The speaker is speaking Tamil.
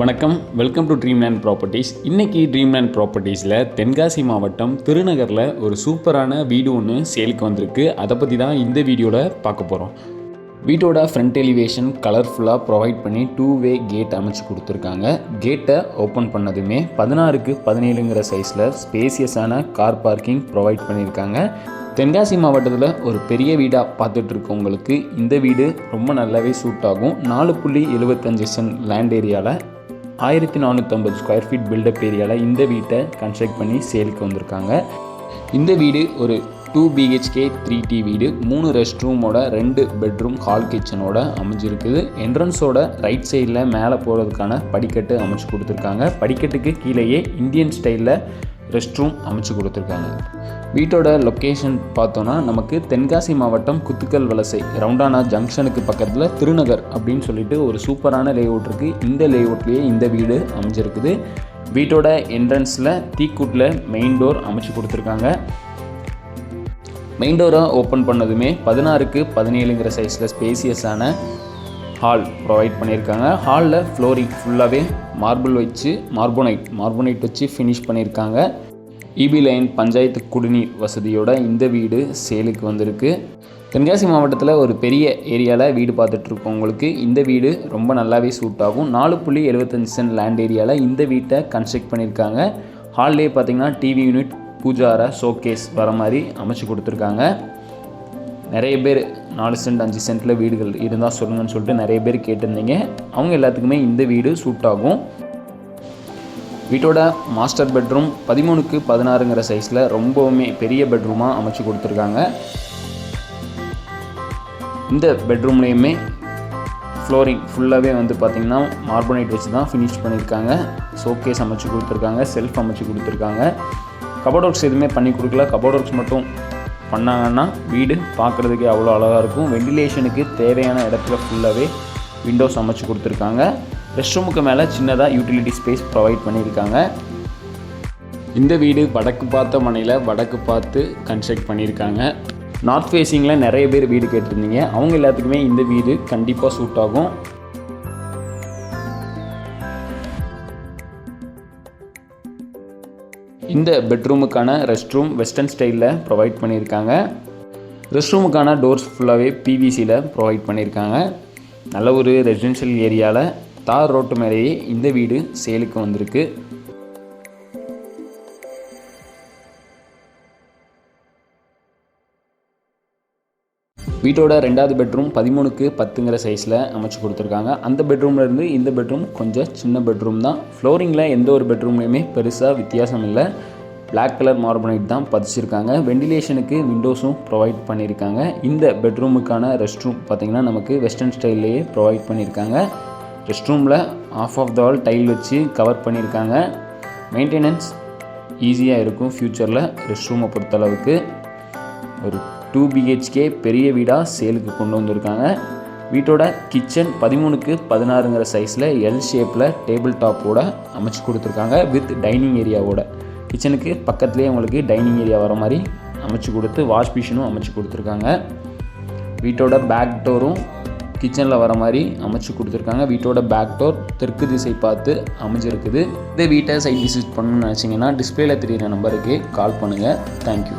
வணக்கம். வெல்கம் டு ட்ரீம்லேண்ட் ப்ராப்பர்ட்டிஸ் இன்றைக்கி ட்ரீம்லேண்ட் ப்ராப்பர்ட்டிஸில் தென்காசி மாவட்டம் திருநகரில் ஒரு சூப்பரான வீடு ஒன்று சேலுக்கு வந்திருக்கு. அதை பற்றி தான் இந்த வீடியோவில் பார்க்க போகிறோம் வீட்டோட ஃப்ரண்ட் எலிவேஷன் கலர்ஃபுல்லாக ப்ரொவைட் பண்ணி டூ வே கேட் அமைச்சு கொடுத்துருக்காங்க. கேட்டை ஓப்பன் பண்ணதுமே பதினாறுக்கு பதினேழுங்கிற சைஸில் ஸ்பேசியஸான கார் பார்க்கிங் ப்ரொவைட் பண்ணியிருக்காங்க. தென்காசி மாவட்டத்தில் ஒரு பெரிய வீடாக பார்த்துட்டு இருக்கவங்களுக்கு இந்த வீடு ரொம்ப நல்லாவே சூட் ஆகும். நாலு புள்ளி எழுபத்தஞ்சு சென்ட் லேண்ட் ஏரியாவில் ஆயிரத்தி நானூற்றம்பது ஸ்கொயர் ஃபீட் பில்டப் ஏரியாவில் இந்த வீட்டை கன்ஸ்ட்ரக்ட் பண்ணி சேலுக்கு வந்திருக்காங்க. இந்த வீடு ஒரு டூ பிஹெச்கே த்ரீ டி வீடு மூணு ரெஸ்ட் ரூமோட ரெண்டு பெட்ரூம் ஹால் கிச்சனோட அமைஞ்சிருக்குது. என்ட்ரன்ஸோட ரைட் சைடில் மேலே போகிறதுக்கான படிக்கட்டு அமைச்சு கொடுத்துருக்காங்க. படிக்கட்டுக்கு கீழேயே இந்தியன் ஸ்டைலில் ரெஸ்ட் ரூம் அமைச்சு கொடுத்துருக்காங்க. வீட்டோட லொக்கேஷன் பார்த்தோன்னா நமக்கு தென்காசி மாவட்டம் குத்துக்கல் வலசை ரவுண்டானா ஜங்ஷனுக்கு பக்கத்தில் திருநகர் அப்படின்னு சொல்லிட்டு ஒரு சூப்பரான லேஅவுட் இருக்குது இந்த லேஅவுட்லேயே இந்த வீடு அமைஞ்சிருக்குது. வீட்டோட என்ட்ரன்ஸில் தீக்கூட்டில் மெயின் டோர் அமைச்சு கொடுத்துருக்காங்க. மெயின் டோரை ஓப்பன் பண்ணதுமே பதினாறுக்கு பதினேழுங்கிற சைஸில் ஸ்பேசியஸான ஹால் ப்ரொவைட் பண்ணியிருக்காங்க ஹாலில் ஃப்ளோரிங் ஃபுல்லாகவே மார்பிள் வச்சு மார்போனைட் மார்போனைட் வச்சு ஃபினிஷ் பண்ணியிருக்காங்க இபி லைன் பஞ்சாயத்து குடிநீர் வசதியோட இந்த வீடு சேலுக்கு வந்திருக்கு. தென்காசி மாவட்டத்தில் ஒரு பெரிய ஏரியாவில் வீடு பார்த்துட்ருக்கவங்களுக்கு இந்த வீடு ரொம்ப நல்லாவே சூட் ஆகும். நாலு புள்ளி எழுபத்தஞ்சு சென்ட் லேண்ட் ஏரியாவில் இந்த வீட்டை கன்ஸ்ட்ரக்ட் பண்ணியிருக்காங்க ஹால்லே பார்த்தீங்கன்னா டிவி யூனிட் பூஜாரை ஷோகேஸ் வர மாதிரி அமைச்சு கொடுத்துருக்காங்க. நிறைய பேர் நாலு சென்ட் அஞ்சு சென்ட்டில் வீடுகள் இருந்தால் சொல்லுங்கன்னு சொல்லிட்டு நிறைய பேர் கேட்டிருந்தீங்க. அவங்க எல்லாத்துக்குமே இந்த வீடு சூட் ஆகும். வீட்டோட மாஸ்டர் பெட்ரூம் பதிமூணுக்கு பதினாறுங்கிற சைஸில் ரொம்பவுமே பெரிய பெட்ரூமாக அமைச்சு கொடுத்துருக்காங்க. இந்த பெட்ரூம்லேயுமே ஃப்ளோரிங் ஃபுல்லாகவே வந்து பார்த்திங்கன்னா மார்பனைட் வச்சு தான் ஃபினிஷ் பண்ணியிருக்காங்க. ஷோகேஸ் அமைச்சு கொடுத்துருக்காங்க செல்ஃப் அமைச்சு கொடுத்துருக்காங்க. கபோர்ட் ஒர்க்ஸ் எதுவுமே பண்ணி கொடுக்கல. கபோர்ட் ஒர்க்ஸ் மட்டும் பண்ணாங்கன்னா வீடு பார்க்குறதுக்கே அவ்வளோ அழகாக இருக்கும். வெண்டிலேஷனுக்கு தேவையான இடத்துல ஃபுல்லாகவே விண்டோஸ் அமைச்சு கொடுத்துருக்காங்க. ரெஸ்ட் ரூமுக்கு மேலே சின்னதாக யூட்டிலிட்டி ஸ்பேஸ் ப்ரொவைட் பண்ணியிருக்காங்க. இந்த வீடு வடக்கு பார்த்த மனையில் வடக்கு பார்த்து கன்ஸ்ட்ரக்ட் பண்ணியிருக்காங்க. நார்த் ஃபேஸிங்கில் நிறைய பேர் வீடு கேட்டிருந்தீங்க. அவங்க எல்லாத்துக்குமே இந்த வீடு கண்டிப்பாக சூட் ஆகும். இந்த பெட்ரூமுக்கான ரெஸ்ட் ரூம் வெஸ்டர்ன் ஸ்டைலில் ப்ரொவைட் பண்ணியிருக்காங்க. ரெஸ்ட் ரூமுக்கான டோர்ஸ் ஃபுல்லாகவே பிவிசியில் ப்ரொவைட் பண்ணியிருக்காங்க. நல்ல ஒரு ரெசிடென்ஷியல் ஏரியாவில் தார் ரோட்டு மேலேயே இந்த வீடு சேலுக்கு வந்திருக்கு. வீட்டோட ரெண்டாவது பெட்ரூம் பதிமூணுக்கு பத்துங்கிற சைஸில் அமைச்சு கொடுத்துருக்காங்க. அந்த பெட்ரூம்லேருந்து இந்த பெட்ரூம் கொஞ்சம் சின்ன பெட்ரூம் தான். ஃப்ளோரிங்கில் எந்த ஒரு பெட்ரூம்லேயுமே பெருசாக வித்தியாசம் இல்லை. பிளாக் கலர் மார்பனைட் தான் பதிச்சிருக்காங்க. வெண்டிலேஷனுக்கு விண்டோஸும் ப்ரொவைட் பண்ணியிருக்காங்க இந்த பெட்ரூமுக்கான ரெஸ்ட் ரூம் பார்த்திங்கன்னா நமக்கு வெஸ்டர்ன் ஸ்டைல்லையே ப்ரொவைட் பண்ணியிருக்காங்க ரெஸ்ட் ரூமில் half of the all tile வச்சு கவர் பண்ணியிருக்காங்க மெயின்டெனன்ஸ் ஈஸியாக இருக்கும் ஃப்யூச்சரில் ரெஸ்ட் ரூமை பொறுத்தளவுக்கு. ஒரு டூ பிஹெச்கே பெரிய வீடாக சேலுக்கு கொண்டு வந்திருக்காங்க. வீட்டோட கிச்சன் பதிமூணுக்கு பதினாறுங்கிற சைஸில் எல் ஷேப்பில் டேபிள் டாப்போட அமைச்சு கொடுத்துருக்காங்க வித் டைனிங் ஏரியாவோட கிச்சனுக்கு பக்கத்துலேயே உங்களுக்கு டைனிங் ஏரியா வர மாதிரி அமைச்சு கொடுத்து வாஷ் மிஷினும் அமைச்சு கொடுத்துருக்காங்க. வீட்டோட பேக் டோரும் கிச்சனில் வர மாதிரி அமைச்சு கொடுத்துருக்காங்க. வீட்டோட பேக் டோர் தெற்கு திசை பார்த்து அமைஞ்சிருக்குது. இந்த வீட்டை சைட் விசிட் பண்ணணும்னு நினச்சிங்கன்னா டிஸ்பிளேல தெரியிற நம்பருக்கு கால் பண்ணுங்கள் தேங்க்யூ